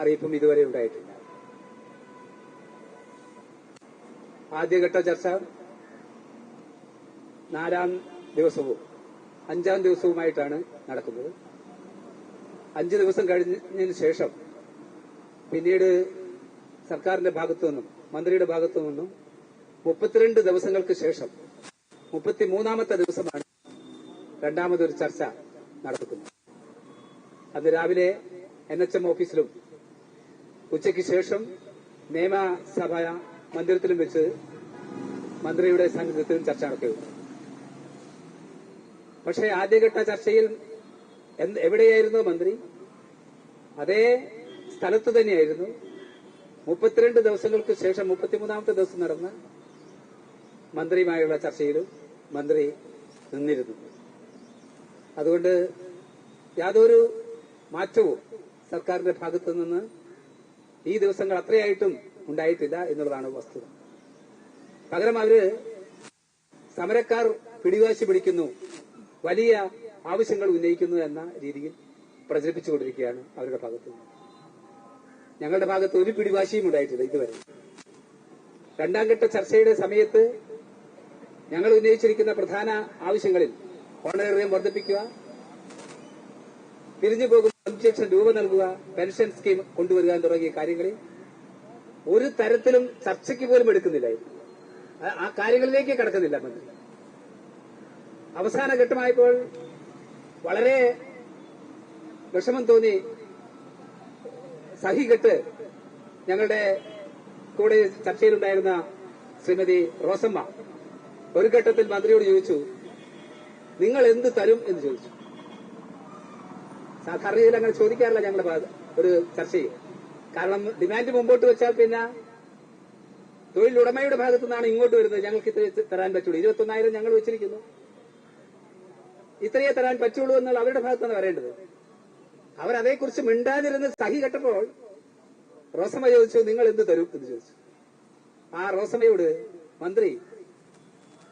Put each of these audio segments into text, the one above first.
അറിയിപ്പും ഇതുവരെ ഉണ്ടായിട്ടില്ല. ആദ്യഘട്ട ചർച്ച നാലാം ദിവസവും അഞ്ചാം ദിവസവുമായിട്ടാണ് നടക്കുന്നത്. അഞ്ച് ദിവസം കഴിഞ്ഞതിന് ശേഷം പിന്നീട് സർക്കാരിന്റെ ഭാഗത്തു നിന്നും മന്ത്രിയുടെ ഭാഗത്തു നിന്നും മുപ്പത്തിരണ്ട് ദിവസങ്ങൾക്ക് ശേഷം മുപ്പത്തിമൂന്നാമത്തെ ദിവസമാണ് രണ്ടാമതൊരു ചർച്ച നടത്തുന്നത് അത് രാവിലെ എൻ എച്ച് എം ഓഫീസിലും ഉച്ചയ്ക്ക് ശേഷം നിയമസഭ മന്ദിരത്തിലും വെച്ച് മന്ത്രിയുടെ സാന്നിധ്യത്തിലും ചർച്ച നടക്കുകയുണ്ടായി പക്ഷേ ആദ്യഘട്ട ചർച്ചയിൽ എവിടെയായിരുന്നു മന്ത്രി? അതേ സ്ഥലത്ത് തന്നെയായിരുന്നു. മുപ്പത്തിരണ്ട് ദിവസങ്ങൾക്ക് ശേഷം മുപ്പത്തിമൂന്നാമത്തെ ദിവസം നടന്ന മന്ത്രിയുമായുള്ള ചർച്ചയിലും മന്ത്രി നിന്നിരുന്നു. അതുകൊണ്ട് യാതൊരു മാറ്റവും സർക്കാരിന്റെ ഭാഗത്തു നിന്ന് ഈ ദിവസങ്ങൾ അത്രയായിട്ടും ഉണ്ടായിട്ടില്ല എന്നുള്ളതാണ് വസ്തുത. പകരം അവർ സമരക്കാർ പിടിവാശി പിടിക്കുന്നു വലിയ ആവശ്യങ്ങൾ ഉന്നയിക്കുന്നു എന്ന രീതിയിൽ പ്രചരിപ്പിച്ചുകൊണ്ടിരിക്കുകയാണ് അവരുടെ ഭാഗത്ത് ഞങ്ങളുടെ ഭാഗത്ത് ഒരു പിടിവാശിയും ഉണ്ടായിട്ടില്ല ഇതുവരെ. രണ്ടാം ഘട്ട ചർച്ചയുടെ സമയത്ത് ഞങ്ങൾ ഉന്നയിച്ചിരിക്കുന്ന പ്രധാന ആവശ്യങ്ങളിൽ ഓണറേറിയം വർദ്ധിപ്പിക്കുക പിരിഞ്ഞു പോകുന്ന അഞ്ച് ലക്ഷം രൂപ നൽകുക പെൻഷൻ സ്കീം കൊണ്ടുവരിക തുടങ്ങിയ കാര്യങ്ങളിൽ ഒരു തരത്തിലും ചർച്ചയ്ക്ക് പോലും എടുക്കുന്നില്ല. ആ കാര്യങ്ങളിലേക്ക് കടക്കുന്നില്ല മന്ത്രി. അവസാന ഘട്ടമായപ്പോൾ വളരെ വിഷമം തോന്നി. സഹികെട്ട് ഞങ്ങളുടെ കൂടെ ചർച്ചയിലുണ്ടായിരുന്ന ശ്രീമതി റോസമ്മ ഒരു ഘട്ടത്തിൽ മന്ത്രിയോട് ചോദിച്ചു നിങ്ങൾ എന്ത് തരും? എന്ന് ചോദിച്ചു. സാധാരണ രീതിയിൽ അങ്ങനെ ചോദിക്കാറില്ല ഞങ്ങൾ ഒരു ചർച്ചയിൽ. കാരണം ഡിമാൻഡ് മുമ്പോട്ട് വെച്ചാൽ പിന്നെ തൊഴിലുടമയുടെ ഭാഗത്തു നിന്നാണ് ഇങ്ങോട്ട് വരുന്നത്. ഞങ്ങൾക്ക് ഇത്ര തരാൻ പറ്റുള്ളൂ. ഇരുപത്തൊന്നായിരം ഞങ്ങൾ വെച്ചിരിക്കുന്നു. ഇത്രയേ തരാൻ പറ്റുള്ളൂ എന്നുള്ള അവരുടെ ഭാഗത്താണ് വരേണ്ടത്. അവരതേക്കുറിച്ച് മിണ്ടാതിരുന്ന് സഹി കെട്ടപ്പോൾ റോസമ്മ ചോദിച്ചു നിങ്ങൾ എന്ത് തരും? എന്ന് ചോദിച്ചു. ആ റോസമ്മയോട് മന്ത്രി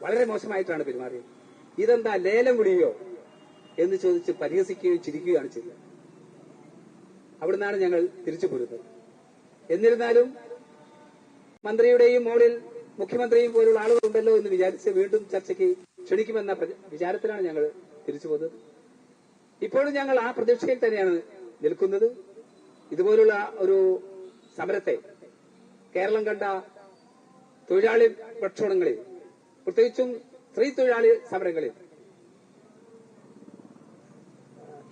വളരെ മോശമായിട്ടാണ് പെരുമാറിയത്. ഇതെന്താ ലേലം വിളിയോ എന്ന് ചോദിച്ച് പരിഹസിക്കുകയും ചിരിക്കുകയാണ് ചെയ്തത്. അവിടുന്നാണ് ഞങ്ങൾ തിരിച്ചു പോരുന്നത്. എന്നിരുന്നാലും മന്ത്രിയുടെയും മോളിൽ മുഖ്യമന്ത്രിയും പോലുള്ള ആളുകളുണ്ടല്ലോ എന്ന് വിചാരിച്ച് വീണ്ടും ചർച്ചയ്ക്ക് ക്ഷണിക്കുമെന്ന വിചാരത്തിലാണ് ഞങ്ങൾ തിരിച്ചു പോകുന്നത് ഇപ്പോഴും ഞങ്ങൾ ആ പ്രതീക്ഷയിൽ തന്നെയാണ് നിൽക്കുന്നത്. ഇതുപോലുള്ള ഒരു സമരത്തെ കേരളം കണ്ട തൊഴിലാളി പ്രക്ഷോഭങ്ങളിൽ പ്രത്യേകിച്ചും സ്ത്രീ തൊഴിലാളി സമരങ്ങളിൽ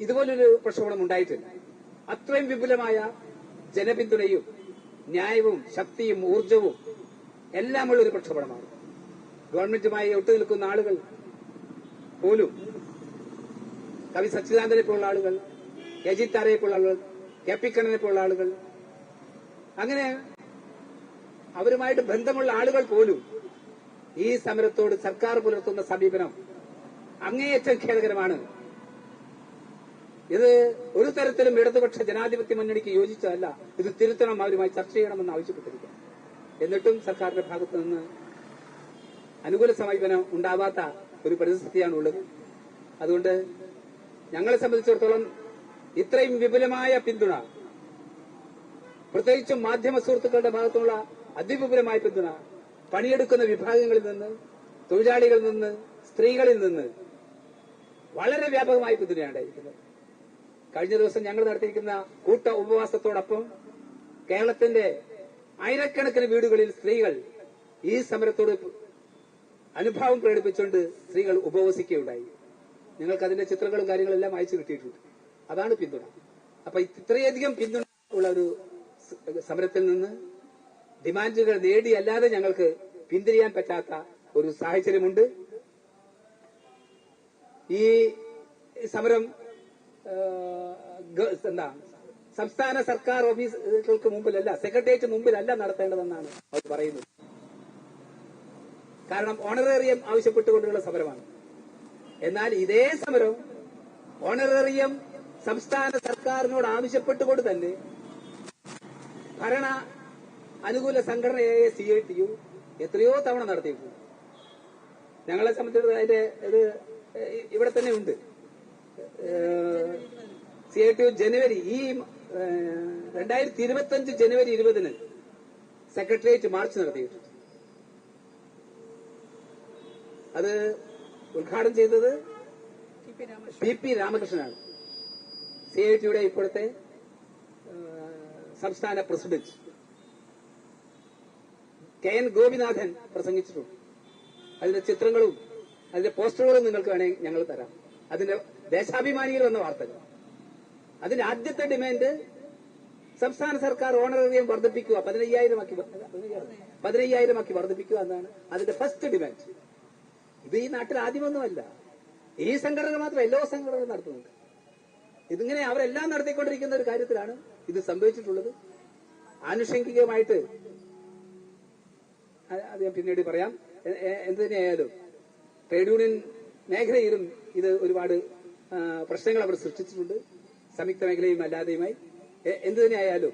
ഇതുപോലൊരു പ്രക്ഷോഭം ഉണ്ടായിട്ടില്ല. അത്രയും വിപുലമായ ജനപിന്തുണയും ന്യായവും ശക്തിയും ഊർജവും എല്ലാമുള്ള ഒരു പ്രക്ഷോഭമാണ് ഗവൺമെന്റുമായി ഒട്ടുനിൽക്കുന്ന ആളുകൾ പോലും കവി സച്ചിദാനന്ദനെ പോലുള്ള ആളുകൾ കെ ജി താരയെ പോലുള്ള ആളുകൾ കെ പി കണ്ണനെ പോലുള്ള ആളുകൾ അങ്ങനെ അവരുമായിട്ട് ബന്ധമുള്ള ആളുകൾ പോലും ഈ സമരത്തോട് സർക്കാർ പുലർത്തുന്ന സമീപനം അങ്ങേയറ്റം ഖേദകരമാണ്. ഇത് ഒരു തരത്തിലും ഇടതുപക്ഷ ജനാധിപത്യ മുന്നണിക്ക് യോജിച്ചതല്ല. ഇത് തിരുത്തണം അവരുമായി ചർച്ച ചെയ്യണമെന്ന് ആവശ്യപ്പെട്ടിരിക്കുക എന്നിട്ടും സർക്കാരിന്റെ ഭാഗത്ത് നിന്ന് അനുകൂല സമീപനം ഉണ്ടാവാത്ത ഒരു പരിസ്ഥിതിയാണ് ഉള്ളത് അതുകൊണ്ട് ഞങ്ങളെ സംബന്ധിച്ചിടത്തോളം ഇത്രയും വിപുലമായ പിന്തുണ പ്രത്യേകിച്ചും മാധ്യമ സുഹൃത്തുക്കളുടെ ഭാഗത്തുള്ള അതിവിപുലമായ പിന്തുണ പണിയെടുക്കുന്ന വിഭാഗങ്ങളിൽ നിന്ന് തൊഴിലാളികളിൽ നിന്ന് സ്ത്രീകളിൽ നിന്ന് വളരെ വ്യാപകമായ പിന്തുണയാണ് ഉണ്ടായിരിക്കുന്നത്. കഴിഞ്ഞ ദിവസം ഞങ്ങൾ നടത്തിയിരിക്കുന്ന കൂട്ട ഉപവാസത്തോടൊപ്പം കേരളത്തിന്റെ ആയിരക്കണക്കിന് വീടുകളിൽ സ്ത്രീകൾ ഈ സമരത്തോട് അനുഭാവം പ്രകടിപ്പിച്ചുകൊണ്ട് സ്ത്രീകൾ ഉപവസിക്കുകയുണ്ടായി. നിങ്ങൾക്ക് അതിന്റെ ചിത്രങ്ങളും കാര്യങ്ങളെല്ലാം അയച്ചു കിട്ടിയിട്ടുണ്ട്. അതാണ് പിന്തുണ. അപ്പൊ ഇത്രയധികം പിന്തുണ ഉള്ള ഒരു സമരത്തിൽ നിന്ന് ഡിമാൻഡുകൾ നേടിയല്ലാതെ ഞങ്ങൾക്ക് പിന്തിരിയാൻ പറ്റാത്ത ഒരു സാഹചര്യമുണ്ട്. ഈ സമരം എന്താ സംസ്ഥാന സർക്കാർ ഓഫീസുകൾക്ക് മുമ്പിലല്ല സെക്രട്ടേറിയറ്റ് മുമ്പിലല്ല നടത്തേണ്ടതെന്നാണ് അവർ പറയുന്നത്. കാരണം ഓണറേറിയം ആവശ്യപ്പെട്ടുകൊണ്ടുള്ള സമരമാണ്. എന്നാൽ ഇതേ സമരം ഓണറേറിയം സംസ്ഥാന സർക്കാരിനോട് ആവശ്യപ്പെട്ടുകൊണ്ട് തന്നെ ഭരണ അനുകൂല സംഘടനയായ സി ഐ ടി യു എത്രയോ തവണ നടത്തിയിട്ടുണ്ട്. ഞങ്ങളെ സംബന്ധിച്ചിടത്തോളം അതിന്റെ ഇത് ഇവിടെ തന്നെ ഉണ്ട്. സി ഐ ടി ജനുവരി ഈ രണ്ടായിരത്തി ഇരുപത്തി ജനുവരി ഇരുപതിന് സെക്രട്ടേറിയറ്റ് മാർച്ച് നടത്തിയിട്ടുണ്ട്. അത് ഉദ്ഘാടനം ചെയ്തത് പി പി രാമകൃഷ്ണനാണ്. സി ഐ ടിയുടെ ഇപ്പോഴത്തെ സംസ്ഥാന പ്രസിഡന്റ്. കെ എൻ ഗോപിനാഥൻ പ്രസംഗിച്ചിട്ടുണ്ട്. അതിന്റെ ചിത്രങ്ങളും അതിന്റെ പോസ്റ്ററുകളും നിങ്ങൾക്ക് വേണമെങ്കിൽ ഞങ്ങൾ തരാം. അതിന്റെ ദേശാഭിമാനിയിൽ വന്ന വാർത്തകൾ. അതിന്റെ ആദ്യത്തെ ഡിമാൻഡ് സംസ്ഥാന സർക്കാർ ഓണറേറിയം വർദ്ധിപ്പിക്കുക പതിനയ്യായിരം ആക്കി പതിനയ്യായിരം ആക്കി വർദ്ധിപ്പിക്കുക എന്നാണ് അതിന്റെ ഫസ്റ്റ് ഡിമാൻഡ് ഇത് ഈ നാട്ടിൽ ആദ്യമൊന്നുമല്ല. ഈ സംഘടന മാത്രം എല്ലാ സംഘടനകളും നടത്തുന്നുണ്ട്. ഇതിങ്ങനെ അവരെല്ലാം നടത്തിക്കൊണ്ടിരിക്കുന്ന ഒരു കാര്യത്തിലാണ് ഇത് സംഭവിച്ചിട്ടുള്ളത്. ആനുഷംഗികമായിട്ട് അത് ഞാൻ പിന്നീട് പറയാം. എന്ത് തന്നെയായാലും ട്രേഡ് യൂണിയൻ മേഖലയിലും ഇത് ഒരുപാട് പ്രശ്നങ്ങൾ അവർ സൃഷ്ടിച്ചിട്ടുണ്ട്. സംയുക്ത മേഖലയും അല്ലാതെയുമായി. എന്തു തന്നെയായാലും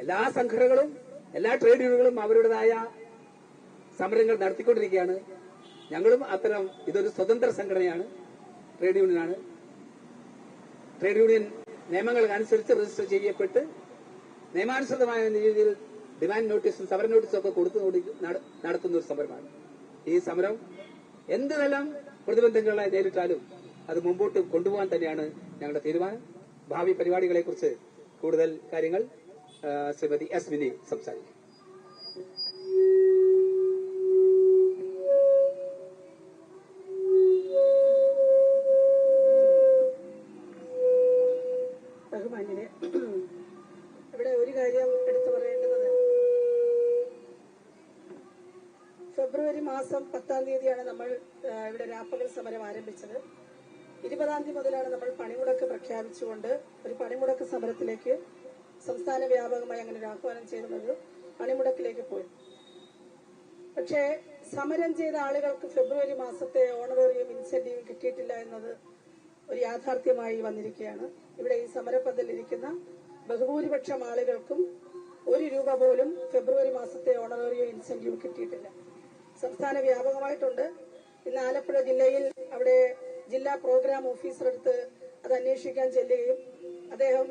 എല്ലാ സംഘടനകളും എല്ലാ ട്രേഡ് യൂണിയനുകളും അവരുടേതായ സമരങ്ങൾ നടത്തിക്കൊണ്ടിരിക്കുകയാണ്. ഞങ്ങളും അത്തരം ഇതൊരു സ്വതന്ത്ര സംഘടനയാണ് ട്രേഡ് യൂണിയനാണ്. ട്രേഡ് യൂണിയൻ നിയമങ്ങൾ അനുസരിച്ച് രജിസ്റ്റർ ചെയ്യപ്പെട്ട് നിയമാനുസൃതമായ രീതിയിൽ ഡിമാൻഡ് നോട്ടീസും സമര നോട്ടീസും ഒക്കെ കൊടുത്തു നടത്തുന്ന ഒരു സമരമാണ്. ഈ സമരം എന്തെല്ലാം പ്രതിബന്ധങ്ങളെ നേരിട്ടാലും അത് മുമ്പോട്ട് കൊണ്ടുപോകാൻ തന്നെയാണ് ഞങ്ങളുടെ തീരുമാനം. ഭാവി പരിപാടികളെ കുറിച്ച് കൂടുതൽ കാര്യങ്ങൾ ശ്രീമതി എസ് വിനി സംസാരിക്കും. ഇവിടെ ഒരു കാര്യം എടുത്തു ഫെബ്രുവരി മാസം പത്താം തീയതിയാണ് നമ്മൾ ഇവിടെ രാപ്പകൽ സമരം ആരംഭിച്ചത്. ഇരുപതാം തീയതി മുതലാണ് നമ്മൾ പണിമുടക്ക് പ്രഖ്യാപിച്ചുകൊണ്ട് ഒരു പണിമുടക്ക് സമരത്തിലേക്ക് സംസ്ഥാന വ്യാപകമായി അങ്ങനെ ഒരു ആഹ്വാനം ചെയ്യുന്നൊരു പണിമുടക്കിലേക്ക് പോയി. പക്ഷേ സമരം ചെയ്ത ആളുകൾക്ക് ഫെബ്രുവരി മാസത്തെ ഓണറേറിയം ഇൻസെന്റീവ് കിട്ടിയിട്ടില്ല എന്നത് ഒരു യാഥാർത്ഥ്യമായി വന്നിരിക്കുകയാണ്. ഇവിടെ ഈ സമരപ്പന്തലിരിക്കുന്ന ബഹുഭൂരിപക്ഷം ആളുകൾക്കും ഒരു രൂപ പോലും ഫെബ്രുവരി മാസത്തെ ഓണറേറിയം ഇൻസെന്റീവ് കിട്ടിയിട്ടില്ല. സംസ്ഥാന വ്യാപകമായിട്ടുണ്ട്. ഇന്ന് ആലപ്പുഴ ജില്ലയിൽ അവിടെ ജില്ലാ പ്രോഗ്രാം ഓഫീസറെടുത്ത് അത് അന്വേഷിക്കാൻ ചെല്ലുകയും അദ്ദേഹം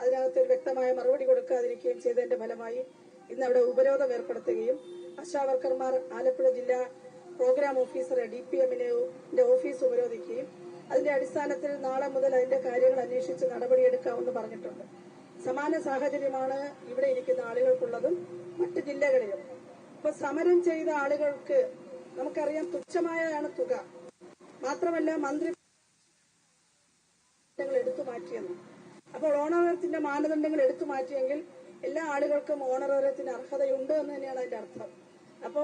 അതിനകത്ത് വ്യക്തമായ മറുപടി കൊടുക്കാതിരിക്കുകയും ചെയ്തതിന്റെ ഫലമായി ഇന്ന് അവിടെ ഉപരോധം ഏർപ്പെടുത്തുകയും ആശാവർക്കർമാർ ആലപ്പുഴ ജില്ലാ പ്രോഗ്രാം ഓഫീസറെ ഡി പി എമ്മിന്റെ ഓഫീസ് ഉപരോധിക്കുകയും അതിന്റെ അടിസ്ഥാനത്തിൽ നാളെ മുതൽ അതിന്റെ കാര്യങ്ങൾ അന്വേഷിച്ച് നടപടിയെടുക്കാമെന്ന് പറഞ്ഞിട്ടുണ്ട്. സമാന സാഹചര്യമാണ് ഇവിടെ ഇരിക്കുന്ന ആളുകൾക്കുള്ളതും മറ്റ് ജില്ലകളിലും. ഇപ്പൊ സമരം ചെയ്ത ആളുകൾക്ക് നമുക്കറിയാം തുച്ഛമായാണ് തുക. മാത്രമല്ല മന്ത്രി എടുത്തു മാറ്റിയെന്ന്. അപ്പോൾ ഓണറേറിയത്തിന്റെ മാനദണ്ഡങ്ങൾ എടുത്തു മാറ്റിയെങ്കിൽ എല്ലാ ആളുകൾക്കും ഓണറേറിയത്തിന് അർഹതയുണ്ട് എന്ന് തന്നെയാണ് അതിന്റെ അർത്ഥം. അപ്പോ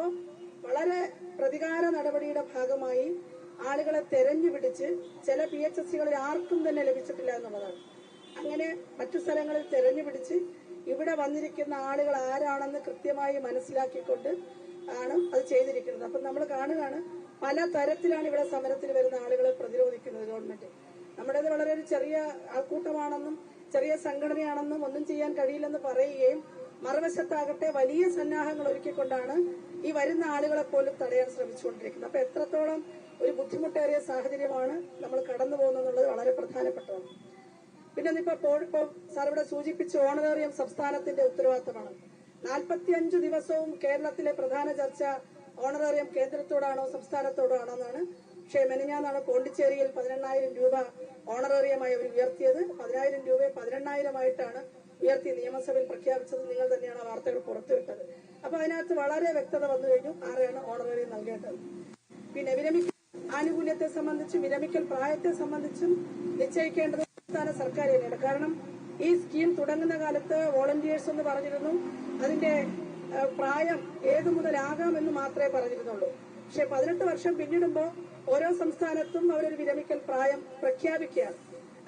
വളരെ പ്രതികാര നടപടിയുടെ ഭാഗമായി ആളുകളെ തെരഞ്ഞു പിടിച്ച് ചില പി എച്ച് എസ് സികളിൽ ആർക്കും തന്നെ ലഭിച്ചിട്ടില്ല എന്നുള്ളതാണ്. അങ്ങനെ മറ്റു സ്ഥലങ്ങളിൽ തെരഞ്ഞു പിടിച്ച് ഇവിടെ വന്നിരിക്കുന്ന ആളുകൾ ആരാണെന്ന് കൃത്യമായി മനസ്സിലാക്കിക്കൊണ്ട് ആണ് അത് ചെയ്തിരിക്കുന്നത്. അപ്പം നമ്മൾ കാണുകയാണ് പല തരത്തിലാണ് ഇവിടെ സമരത്തിൽ വരുന്ന ആളുകളെ പ്രതിരോധിക്കുന്നത് ഗവൺമെന്റ്. നമ്മുടേത് വളരെ ഒരു ചെറിയ ആൾക്കൂട്ടമാണെന്നും ചെറിയ സംഘടനയാണെന്നും ഒന്നും ചെയ്യാൻ കഴിയില്ലെന്ന് പറയുകയും മറുവശത്താകട്ടെ വലിയ സന്നാഹങ്ങൾ ഒരുക്കിക്കൊണ്ടാണ് ഈ വരുന്ന ആളുകളെ പോലും തടയാൻ ശ്രമിച്ചുകൊണ്ടിരിക്കുന്നത്. അപ്പൊ എത്രത്തോളം ഒരു ബുദ്ധിമുട്ടേറിയ സാഹചര്യമാണ് നമ്മൾ കടന്നു പോകുന്നത് വളരെ പ്രധാനപ്പെട്ടതാണ്. പിന്നെ ഇപ്പൊ ഇപ്പോൾ സാർ ഇവിടെ സൂചിപ്പിച്ച ഓണറേറിയം സംസ്ഥാനത്തിന്റെ ഉത്തരവാദിത്തമാണ്. നാൽപ്പത്തിയഞ്ചു ദിവസവും കേരളത്തിലെ പ്രധാന ചർച്ച ഓണറേറിയം കേന്ദ്രത്തോടാണോ സംസ്ഥാനത്തോടോ ആണോ എന്നാണ്. പക്ഷേ മെനഞ്ഞാന്നാണ് പോണ്ടിച്ചേരിയിൽ പതിനെണ്ണായിരം രൂപ ഓണറേറിയമായി അവർ ഉയർത്തിയത്. പതിനായിരം രൂപയെ പതിനെണ്ണായിരമായിട്ടാണ് ഉയർത്തി നിയമസഭയിൽ പ്രഖ്യാപിച്ചത്. നിങ്ങൾ തന്നെയാണ് ആ വാർത്തകൾ പുറത്തുവിട്ടത്. അപ്പൊ അതിനകത്ത് വളരെ വ്യക്തത വന്നു കഴിഞ്ഞു ആരെയാണ് ഓണറേറിയം നൽകേണ്ടത്. പിന്നെ വിരമിക്കൽ ആനുകൂല്യത്തെ സംബന്ധിച്ചും വിരമിക്കൽ പ്രായത്തെ സംബന്ധിച്ചും നിശ്ചയിക്കേണ്ടത് സംസ്ഥാന സർക്കാർ തന്നെയാണ്. കാരണം ഈ സ്കീം തുടങ്ങുന്ന കാലത്ത് വോളണ്ടിയേഴ്സ് എന്ന് പറഞ്ഞിരുന്നു. അതിന്റെ പ്രായം ഏതു മുതലാകാം എന്ന് മാത്രമേ പറഞ്ഞിരുന്നുള്ളൂ. പക്ഷെ പതിനെട്ട് വർഷം പിന്നിടുമ്പോൾ ഓരോ സംസ്ഥാനത്തും അവരൊരു വിരമിക്കൽ പ്രായം പ്രഖ്യാപിക്കുകയാണ്.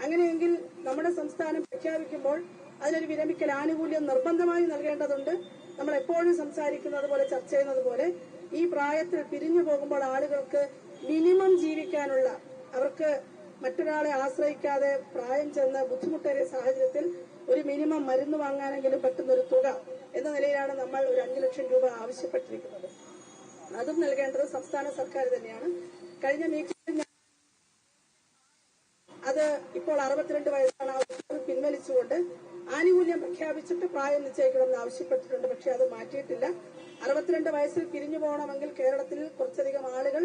അങ്ങനെയെങ്കിൽ നമ്മുടെ സംസ്ഥാനം പ്രഖ്യാപിക്കുമ്പോൾ അതിനൊരു വിരമിക്കൽ ആനുകൂല്യം നിർബന്ധമായി നൽകേണ്ടതുണ്ട്. നമ്മൾ എപ്പോഴും സംസാരിക്കുന്നത് പോലെ ചർച്ച ചെയ്യുന്നത് പോലെ ഈ പ്രായത്തിൽ പിരിഞ്ഞു പോകുമ്പോൾ ആളുകൾക്ക് മിനിമം ജീവിക്കാനുള്ള അവർക്ക് മറ്റൊരാളെ ആശ്രയിക്കാതെ പ്രായം ചെന്ന് ബുദ്ധിമുട്ടേറിയ സാഹചര്യത്തിൽ ഒരു മിനിമം മരുന്ന് വാങ്ങാനെങ്കിലും പറ്റുന്നൊരു തുക എന്ന നിലയിലാണ് നമ്മൾ ഒരു അഞ്ചു ലക്ഷം രൂപ ആവശ്യപ്പെട്ടിരിക്കുന്നത്. അതും നൽകേണ്ടത് സംസ്ഥാന സർക്കാർ തന്നെയാണ്. കഴിഞ്ഞ മീറ്റിംഗിൽ ഞാൻ അത് ഇപ്പോൾ അറുപത്തിരണ്ട് വയസ്സാണ്. പിൻവലിച്ചുകൊണ്ട് ആനുകൂല്യം പ്രഖ്യാപിച്ചിട്ട് പ്രായം നിശ്ചയിക്കണമെന്ന് ആവശ്യപ്പെട്ടിട്ടുണ്ട്. പക്ഷെ അത് മാറ്റിയിട്ടില്ല. അറുപത്തിരണ്ട് വയസ്സിൽ പിരിഞ്ഞു പോകണമെങ്കിൽ കേരളത്തിൽ കുറച്ചധികം ആളുകൾ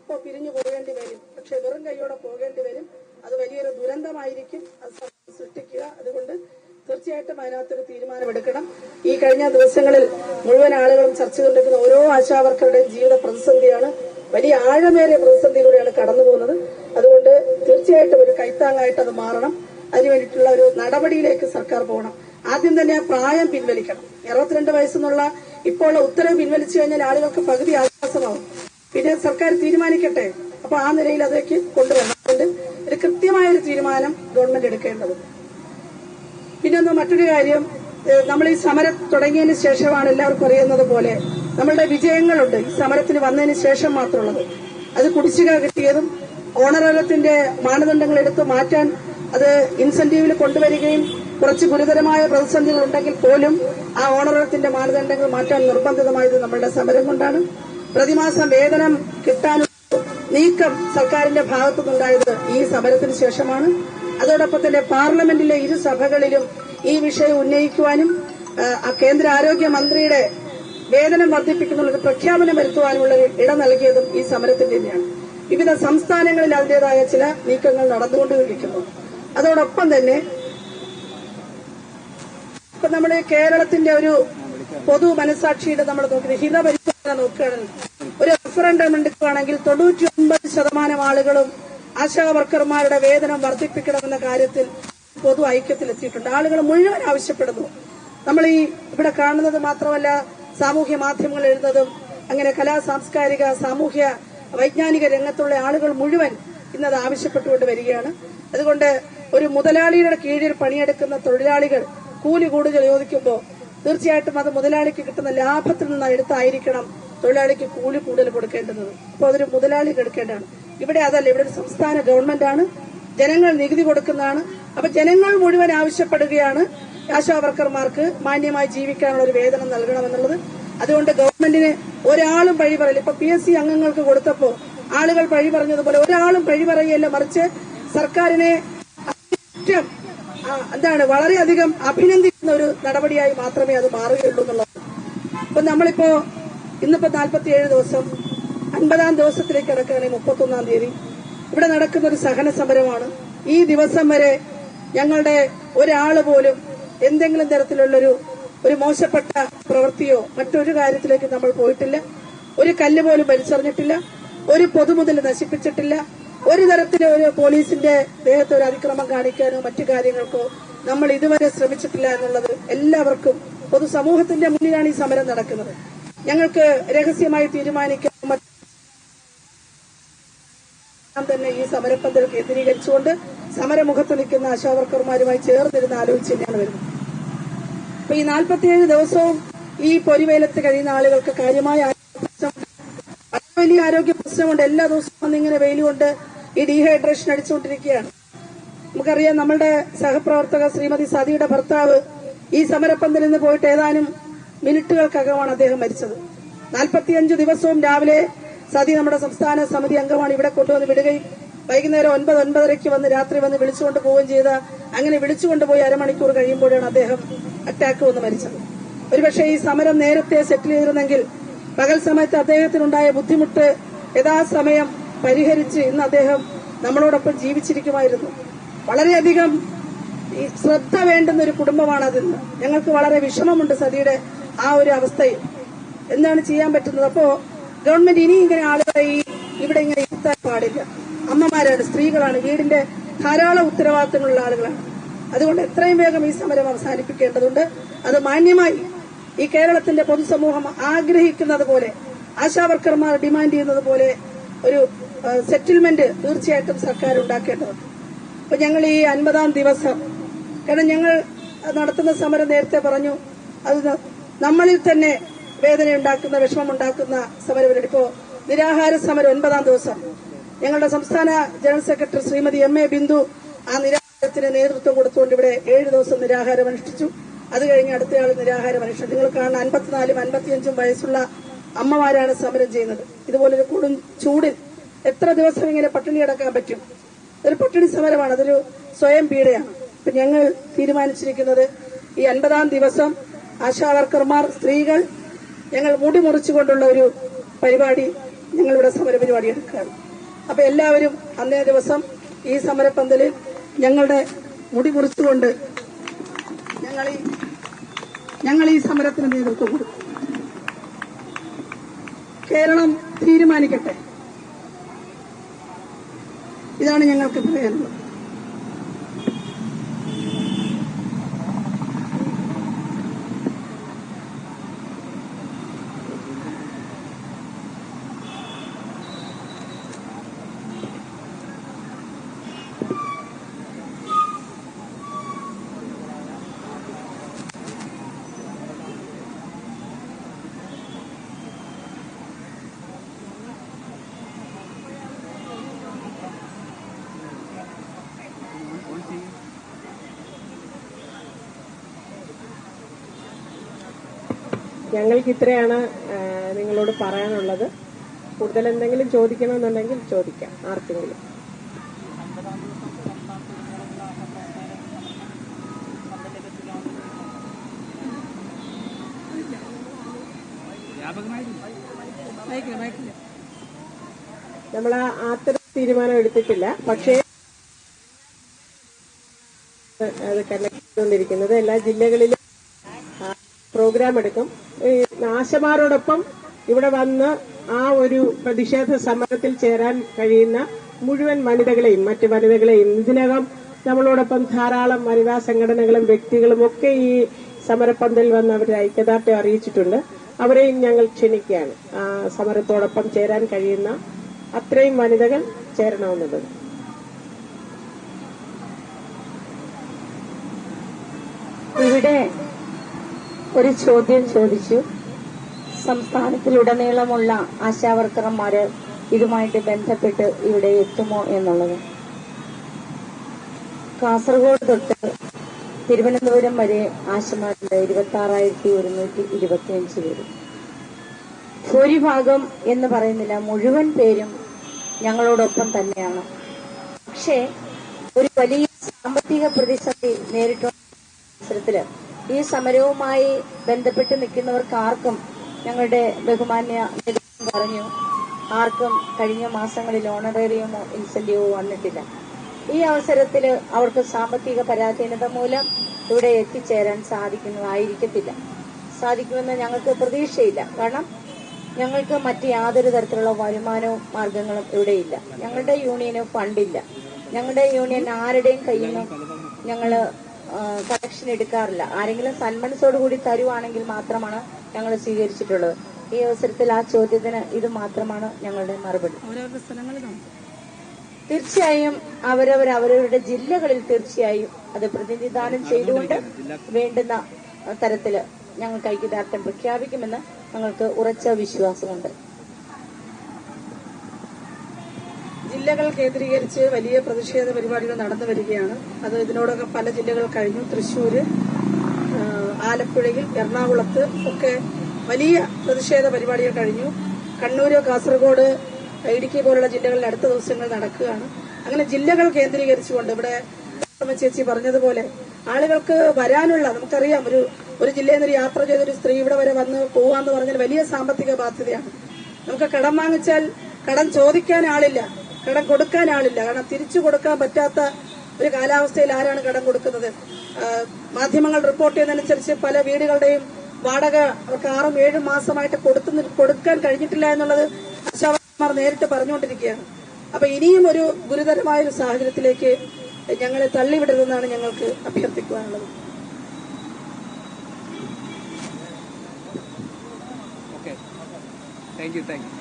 ഇപ്പോൾ പിരിഞ്ഞു പോകേണ്ടി വരും. പക്ഷെ വെറും കൈയോടെ പോകേണ്ടി വരും. അത് വലിയൊരു ദുരന്തമായിരിക്കും. അത് സൃഷ്ടിക്കുക. അതുകൊണ്ട് തീർച്ചയായിട്ടും അതിനകത്തൊരു തീരുമാനമെടുക്കണം. ഈ കഴിഞ്ഞ ദിവസങ്ങളിൽ മുഴുവൻ ആളുകളും ചർച്ച ചെയ്തുകൊണ്ടിരിക്കുന്ന ഓരോ ആശാവർക്കറുടെയും ജീവിത പ്രതിസന്ധിയാണ് വലിയ ആഴമേറിയ പ്രതിസന്ധിയിലൂടെയാണ് കടന്നു പോകുന്നത് അതുകൊണ്ട് തീർച്ചയായിട്ടും ഒരു കൈത്താങ്ങായിട്ട് അത് മാറണം. അതിനുവേണ്ടിയിട്ടുള്ള ഒരു നടപടിയിലേക്ക് സർക്കാർ പോകണം. ആദ്യം തന്നെ ആ പ്രായം പിൻവലിക്കണം. അറുപത്തിരണ്ട് വയസ്സെന്നുള്ള ഇപ്പോൾ ഉത്തരവ് പിൻവലിച്ചു കഴിഞ്ഞാൽ ആളുകൾക്ക് പകുതി ആശ്വാസമാവും. പിന്നെ സർക്കാർ തീരുമാനിക്കട്ടെ. അപ്പൊ ആ നിലയിൽ അതിലേക്ക് കൊണ്ടുവരണം. അതുകൊണ്ട് ഒരു കൃത്യമായ ഒരു തീരുമാനം ഗവൺമെന്റ് എടുക്കേണ്ടത് പിന്നെ ഒന്ന് മറ്റൊരു കാര്യം നമ്മൾ ഈ സമരം തുടങ്ങിയതിന് ശേഷമാണ് എല്ലാവർക്കും അറിയുന്നത് പോലെ നമ്മളുടെ വിജയങ്ങളുണ്ട്. ഈ സമരത്തിന് വന്നതിന് ശേഷം മാത്രമുള്ളത്. അത് കുടിശ്ശിക കിട്ടിയതും ഓണറേറിയത്തിന്റെ മാനദണ്ഡങ്ങൾ എടുത്ത് മാറ്റാൻ അത് ഇൻസെന്റീവിൽ കൊണ്ടുവരികയും കുറച്ച് ഗുരുതരമായ പ്രതിസന്ധികൾ ഉണ്ടെങ്കിൽ പോലും ആ ഓണറേറിയത്തിന്റെ മാനദണ്ഡങ്ങൾ മാറ്റാൻ നിർബന്ധിതമായത് നമ്മളുടെ സമരം കൊണ്ടാണ്. പ്രതിമാസം വേതനം കിട്ടാനുള്ള നീക്കം സർക്കാരിന്റെ ഭാഗത്തുനിന്നുണ്ടായത് ഈ സമരത്തിന് ശേഷമാണ്. അതോടൊപ്പം തന്നെ പാർലമെന്റിലെ ഇരു സഭകളിലും ഈ വിഷയം ഉന്നയിക്കുവാനും കേന്ദ്ര ആരോഗ്യ മന്ത്രിയുടെ വേതനം വർദ്ധിപ്പിക്കുന്നുള്ള പ്രഖ്യാപനം വരുത്തുവാനുമുള്ള ഒരു ഇട നൽകിയതും ഈ സമരത്തിന്റെ തന്നെയാണ്. വിവിധ സംസ്ഥാനങ്ങളിൽ അതിന്റേതായ ചില നീക്കങ്ങൾ നടന്നുകൊണ്ടിരിക്കുന്നു. അതോടൊപ്പം തന്നെ ഇപ്പൊ കേരളത്തിന്റെ ഒരു പൊതു മനസാക്ഷിയുടെ നമ്മൾ നോക്കുന്നത് ഹിതപരിശോധന നോക്കുകയാണെങ്കിൽ ഒരു റഫറൻഡം എടുക്കുകയാണെങ്കിൽ തൊണ്ണൂറ്റി ഒൻപത് ശതമാനം ആളുകളും ആശാ വർക്കർമാരുടെ വേതനം വർദ്ധിപ്പിക്കണമെന്ന കാര്യത്തിൽ പൊതു ഐക്യത്തിലെത്തിയിട്ടുണ്ട്. ആളുകൾ മുഴുവൻ ആവശ്യപ്പെടുന്നു. നമ്മൾ ഈ ഇവിടെ കാണുന്നത് മാത്രമല്ല സാമൂഹ്യ മാധ്യമങ്ങൾ എഴുതുന്നതും അങ്ങനെ കലാ സാംസ്കാരിക സാമൂഹ്യ വൈജ്ഞാനിക രംഗത്തുള്ള ആളുകൾ മുഴുവൻ ഇന്നത് ആവശ്യപ്പെട്ടുകൊണ്ട് വരികയാണ്. അതുകൊണ്ട് ഒരു മുതലാളിയുടെ കീഴിൽ പണിയെടുക്കുന്ന തൊഴിലാളികൾ കൂലി കൂടുതൽ ചോദിക്കുമ്പോൾ തീർച്ചയായിട്ടും അത് മുതലാളിക്ക് കിട്ടുന്ന ലാഭത്തിൽ നിന്ന് എടുത്തായിരിക്കണം തൊഴിലാളിക്ക് കൂലി കൂടുതൽ കൊടുക്കേണ്ടത്. അപ്പോൾ അതൊരു മുതലാളി എടുക്കേണ്ടതാണ്. ഇവിടെ അതല്ല ഇവിടെ ഒരു സംസ്ഥാന ഗവൺമെന്റാണ്. ജനങ്ങൾ നികുതി കൊടുക്കുന്നതാണ്. അപ്പൊ ജനങ്ങൾ മുഴുവൻ ആവശ്യപ്പെടുകയാണ് ആശാവർക്കർമാർക്ക് മാന്യമായി ജീവിക്കാനുള്ള ഒരു വേതനം നൽകണമെന്നുള്ളത്. അതുകൊണ്ട് ഗവൺമെന്റിന് ഒരാളും പഴി പറയില്ല. ഇപ്പൊ പി എസ് സി അംഗങ്ങൾക്ക് കൊടുത്തപ്പോ ആളുകൾ പഴി പറഞ്ഞതുപോലെ ഒരാളും പഴി പറയല്ല മറിച്ച് സർക്കാരിനെ എന്താണ് വളരെയധികം അഭിനന്ദിക്കുന്ന ഒരു നടപടിയായി മാത്രമേ അത് മാറുകയുള്ളൂ എന്നുള്ളത്. ഇപ്പൊ നമ്മളിപ്പോ ഇന്നിപ്പോ നാൽപ്പത്തിയേഴ് ദിവസം അൻപതാം ദിവസത്തിലേക്ക് കിടക്കുകയാണെങ്കിൽ മുപ്പത്തൊന്നാം തീയതി. ഇവിടെ നടക്കുന്ന ഒരു സഹന സമരമാണ്. ഈ ദിവസം വരെ ഞങ്ങളുടെ ഒരാൾ പോലും എന്തെങ്കിലും തരത്തിലുള്ളൊരു ഒരു മോശപ്പെട്ട പ്രവൃത്തിയോ മറ്റൊരു കാര്യത്തിലേക്ക് നമ്മൾ പോയിട്ടില്ല. ഒരു കല്ല് പോലും വലിച്ചെറിഞ്ഞിട്ടില്ല. ഒരു പൊതുമുതൽ നശിപ്പിച്ചിട്ടില്ല. ഒരു തരത്തിലെ ഒരു പോലീസിന്റെ ദേഹത്ത് ഒരു അതിക്രമം കാണിക്കാനോ മറ്റു കാര്യങ്ങൾക്കോ നമ്മൾ ഇതുവരെ ശ്രമിച്ചിട്ടില്ല എന്നുള്ളത് എല്ലാവർക്കും പൊതുസമൂഹത്തിന്റെ മുന്നിലാണ് ഈ സമരം നടക്കുന്നത്. ഞങ്ങൾക്ക് രഹസ്യമായി തീരുമാനിക്കാൻ മറ്റ് നാം തന്നെ ഈ സമരപ്പന്തൽ കേന്ദ്രീകരിച്ചുകൊണ്ട് സമരമുഖത്ത് നിൽക്കുന്ന ആശാവർക്കർമാരുമായി ചേർന്നിരുന്ന് ആലോചിച്ച് തന്നെയാണ് വരുന്നത്. അപ്പൊ ഈ നാൽപ്പത്തിയേഴ് ദിവസവും ഈ പൊരിവേലത്ത് കഴിയുന്ന ആളുകൾക്ക് കാര്യമായ വലിയ ആരോഗ്യ പ്രശ്നമുണ്ട്. എല്ലാ ദിവസവും വന്നിങ്ങനെ വെയിലുകൊണ്ട് ഈ ഡീഹൈഡ്രേഷൻ അടിച്ചുകൊണ്ടിരിക്കുകയാണ്. നമുക്കറിയാം നമ്മുടെ സഹപ്രവർത്തക ശ്രീമതി സതിയുടെ ഭർത്താവ് ഈ സമരപ്പന്തൽ നിന്ന് പോയിട്ട് ഏതാനും മിനിറ്റുകൾക്കകമാണ് അദ്ദേഹം മരിച്ചത്. നാൽപ്പത്തിയഞ്ച് ദിവസവും രാവിലെ സതി നമ്മുടെ സംസ്ഥാന സമിതി അംഗമാണ് ഇവിടെ കൊണ്ടുവന്ന് വിടുകയും വൈകുന്നേരം ഒൻപത് ഒൻപതരയ്ക്ക് വന്ന് രാത്രി വന്ന് വിളിച്ചുകൊണ്ട് പോവുകയും ചെയ്ത അങ്ങനെ വിളിച്ചുകൊണ്ട് വിളിച്ചുകൊണ്ടുപോയി അരമണിക്കൂർ കഴിയുമ്പോഴാണ് അദ്ദേഹം അറ്റാക്ക് വന്ന് മരിച്ചത്. ഒരുപക്ഷെ ഈ സമരം നേരത്തെ സെറ്റിൽ ചെയ്തിരുന്നെങ്കിൽ പകൽ സമയത്ത് അദ്ദേഹത്തിനുണ്ടായ ബുദ്ധിമുട്ട് യഥാസമയം പരിഹരിച്ച് ഇന്ന് അദ്ദേഹം നമ്മളോടൊപ്പം ജീവിച്ചിരിക്കുമായിരുന്നു. വളരെയധികം ഈ ശ്രദ്ധ വേണ്ടുന്ന ഒരു കുടുംബമാണ് അതിന്ന്. ഞങ്ങൾക്ക് വളരെ വിഷമമുണ്ട് സതിയുടെ ആ ഒരു അവസ്ഥയിൽ. എന്താണ് ചെയ്യാൻ പറ്റുന്നത്? അപ്പോ ഗവൺമെന്റ് ഇനി ഇങ്ങനെ ആളുകളെ ഈ ഇവിടെ ഇങ്ങനെ ഇരുത്താൻ പാടില്ല. അമ്മമാരാണ് സ്ത്രീകളാണ് വീടിന്റെ ധാരാളം ഉത്തരവാദിത്തങ്ങളുള്ള ആളുകളാണ്. അതുകൊണ്ട് എത്രയും വേഗം ഈ സമരം അവസാനിപ്പിക്കേണ്ടതുണ്ട്. അത് മാന്യമായി ഈ കേരളത്തിന്റെ പൊതുസമൂഹം ആഗ്രഹിക്കുന്നത് പോലെ ആശാവർക്കർമാർ ഡിമാൻഡ് ചെയ്യുന്നത് പോലെ ഒരു സെറ്റിൽമെന്റ് തീർച്ചയായിട്ടും സർക്കാർ ഉണ്ടാക്കേണ്ടതുണ്ട്. അപ്പൊ ഞങ്ങൾ ഈ അൻപതാം ദിവസം കാരണം ഞങ്ങൾ നടത്തുന്ന സമരം നേരത്തെ പറഞ്ഞു അത് നമ്മളിൽ തന്നെ വേദനയുണ്ടാക്കുന്ന വിഷമമുണ്ടാക്കുന്ന സമരം ഇപ്പോ നിരാഹാര സമരം ഒൻപതാം ദിവസം. ഞങ്ങളുടെ സംസ്ഥാന general secretary Shrimati M A Bindu ആ നിരാഹാരത്തിന് നേതൃത്വം കൊടുത്തുകൊണ്ട് ഇവിടെ ഏഴ് ദിവസം നിരാഹാരം അനുഷ്ഠിച്ചു. അത് കഴിഞ്ഞ് അടുത്തയാൾ നിരാഹാരം അനുഷ്ഠിച്ചു. നിങ്ങൾ കാണുന്ന അൻപത്തിനാലും അൻപത്തിയഞ്ചും വയസ്സുള്ള അമ്മമാരാണ് സമരം ചെയ്യുന്നത്. ഇതുപോലൊരു കൊടും ചൂടിൽ എത്ര ദിവസം ഇങ്ങനെ പട്ടിണി കിടക്കാൻ പറ്റും? ഒരു പട്ടിണി സമരമാണ്. അതൊരു സ്വയം പീഡയാണ്. ഇപ്പൊ ഞങ്ങൾ തീരുമാനിച്ചിരിക്കുന്നത് ഈ അൻപതാം ദിവസം ആശാവർക്കർമാർ സ്ത്രീകൾ ഞങ്ങൾ മുടി മുറിച്ചുകൊണ്ടുള്ള ഒരു പരിപാടി ഞങ്ങളിവിടെ സമരപരിപാടി എടുക്കുകയാണ്. അപ്പൊ എല്ലാവരും അന്നേ ദിവസം ഈ സമരപ്പന്തലിൽ ഞങ്ങളുടെ മുടി മുറിച്ചുകൊണ്ട് ഞങ്ങൾ ഈ ഞങ്ങൾ ഈ സമരത്തിന് നേതൃത്വം കൊടുക്കും. കേരളം തീരുമാനിക്കട്ടെ. ഇതാണ് ഞങ്ങൾക്ക് പറയാനുള്ളത്. ഞങ്ങൾക്ക് ഇത്രയാണ് നിങ്ങളോട് പറയാനുള്ളത്. കൂടുതൽ എന്തെങ്കിലും ചോദിക്കണമെന്നുണ്ടെങ്കിൽ ചോദിക്കാം ആർക്കെങ്കിലും. നമ്മൾ അത്തരം തീരുമാനം എടുത്തിട്ടില്ല. പക്ഷേ അത് കണക്ട് ചെയ്തുകൊണ്ടിരിക്കുന്നത് എല്ലാ ജില്ലകളിലും പ്രോഗ്രാം എടുക്കും ഈ ഇവിടെ വന്ന് ആ ഒരു പ്രതിഷേധ സമരത്തിൽ ചേരാൻ കഴിയുന്ന മുഴുവൻ വനിതകളെയും മറ്റ് വനിതകളെയും ഇതിനകം നമ്മളോടൊപ്പം ധാരാളം വനിതാ സംഘടനകളും വ്യക്തികളും ഒക്കെ ഈ സമരപ്പന്തൽ വന്ന് അവരുടെ ഐക്യദാർഢ്യം അറിയിച്ചിട്ടുണ്ട്. അവരെയും ഞങ്ങൾ ക്ഷണിക്കുകയാണ്. സമരത്തോടൊപ്പം ചേരാൻ കഴിയുന്ന അത്രയും വനിതകൾ ചേരണമെന്നുള്ളത്. ഇവിടെ ഒരു ചോദ്യം ചോദിച്ചു. സംസ്ഥാനത്തിലുടനീളമുള്ള ആശാവർക്കർമാര് ഇതുമായിട്ട് ബന്ധപ്പെട്ട് ഇവിടെ എത്തുമോ എന്നുള്ളത്. കാസർഗോഡ് തൊട്ട് തിരുവനന്തപുരം വരെ ആശമാരുണ്ട് ഇരുപത്തി ആറായിരത്തി ഒരുന്നൂറ്റി ഇരുപത്തിയഞ്ച് പേര്. ഭൂരിഭാഗം എന്ന് പറയുന്നില്ല മുഴുവൻ പേരും ഞങ്ങളോടൊപ്പം തന്നെയാണ്. പക്ഷേ ഒരു വലിയ സാമ്പത്തിക പ്രതിസന്ധി നേരിട്ട ഈ സമരവുമായി ബന്ധപ്പെട്ട് നിൽക്കുന്നവർക്ക് ആർക്കും ഞങ്ങളുടെ ബഹുമാന്യ നേതൃത്വം പറഞ്ഞു ആർക്കും കഴിഞ്ഞ മാസങ്ങളിൽ ഓണറേറിയമോ ഇൻസെന്റീവോ വന്നിട്ടില്ല. ഈ അവസരത്തിൽ അവർക്ക് സാമ്പത്തിക പരാധീനത മൂലം ഇവിടെ എത്തിച്ചേരാൻ സാധിക്കുന്നതായിരിക്കത്തില്ല. സാധിക്കുമെന്ന് ഞങ്ങൾക്ക് പ്രതീക്ഷയില്ല. കാരണം ഞങ്ങൾക്ക് മറ്റ് യാതൊരു തരത്തിലുള്ള വരുമാനവും മാർഗങ്ങളും ഇവിടെയില്ല ഞങ്ങളുടെ യൂണിയന് ഫണ്ടില്ല. ഞങ്ങളുടെ യൂണിയൻ ആരുടെയും കയ്യിൽ നിന്നും ഞങ്ങൾ കളക്ഷൻ എടുക്കാറില്ല. ആരെങ്കിലും സന്മനസ്സോട് കൂടി തരുവാണെങ്കിൽ മാത്രമാണ് ഞങ്ങൾ സ്വീകരിച്ചിട്ടുള്ളത്. ഈ അവസരത്തിൽ ആ ചോദ്യത്തിന് ഇത് മാത്രമാണ് ഞങ്ങളുടെ മറുപടി. തീർച്ചയായും അവരവർ അവരവരുടെ ജില്ലകളിൽ തീർച്ചയായും അത് പ്രതിനിധാനം ചെയ്തുകൊണ്ട് വേണ്ടുന്ന തരത്തിൽ ഞങ്ങൾക്ക് ഐക്യദാർഢ്യം പ്രഖ്യാപിക്കുമെന്ന് ഞങ്ങൾക്ക് ഉറച്ച വിശ്വാസമുണ്ട്. ജില്ലകൾ കേന്ദ്രീകരിച്ച് വലിയ പ്രതിഷേധ പരിപാടികൾ നടന്നു വരികയാണ്. അത് ഇതിനോടൊക്കെ പല ജില്ലകൾ കഴിഞ്ഞു. തൃശ്ശൂർ ആലപ്പുഴയിൽ എറണാകുളത്ത് ഒക്കെ വലിയ പ്രതിഷേധ പരിപാടികൾ കഴിഞ്ഞു. കണ്ണൂര് കാസർഗോഡ് ഇടുക്കി പോലുള്ള ജില്ലകളിൽ അടുത്ത ദിവസങ്ങൾ നടക്കുകയാണ്. അങ്ങനെ ജില്ലകൾ കേന്ദ്രീകരിച്ചുകൊണ്ട് ഇവിടെ ചേച്ചി പറഞ്ഞതുപോലെ ആളുകൾക്ക് വരാനുള്ള നമുക്കറിയാം ഒരു ഒരു ജില്ലയിൽ നിന്ന് യാത്ര ചെയ്തൊരു സ്ത്രീ ഇവിടെ വരെ വന്ന് പോവാന്ന് പറഞ്ഞാൽ വലിയ സാമ്പത്തിക ബാധ്യതയാണ്. നമുക്ക് കടം വാങ്ങിച്ചാൽ കടം ചോദിക്കാൻ ആളില്ല. കടം കൊടുക്കാൻ ആളില്ല കാരണം തിരിച്ചു കൊടുക്കാൻ പറ്റാത്ത ഒരു കാലാവസ്ഥയിൽ ആരാണ് കടം കൊടുക്കുന്നത്? മാധ്യമങ്ങൾ റിപ്പോർട്ട് ചെയ്യുന്നതനുസരിച്ച് പല വീടുകളുടെയും വാടക അവർക്ക് ആറും ഏഴും മാസമായിട്ട് കൊടുത്തു കൊടുക്കാൻ കഴിഞ്ഞിട്ടില്ല എന്നുള്ളത് ആശാവർമാർ നേരിട്ട് പറഞ്ഞുകൊണ്ടിരിക്കുകയാണ്. അപ്പൊ ഇനിയും ഒരു ഗുരുതരമായ ഒരു സാഹചര്യത്തിലേക്ക് ഞങ്ങളെ തള്ളിവിടരുതെന്നാണ് ഞങ്ങൾക്ക് അഭ്യർത്ഥിക്കുവാനുള്ളത്. താങ്ക് യു താങ്ക് യു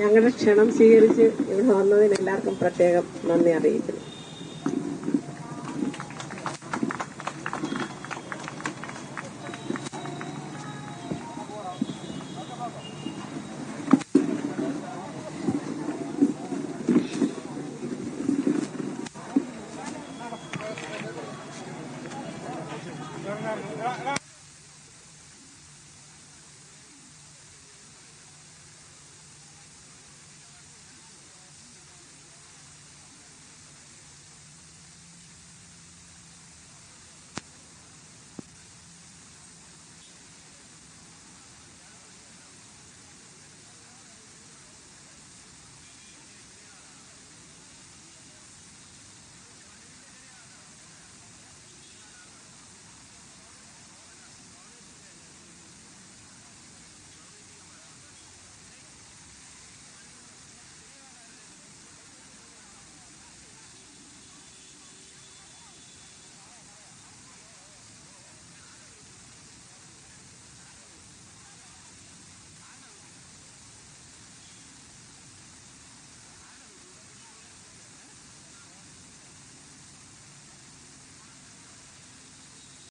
ഞങ്ങളുടെ ക്ഷണം സ്വീകരിച്ച് ഇവിടെ വന്നതിന് എല്ലാവർക്കും പ്രത്യേകം നന്ദി അറിയിക്കുന്നു.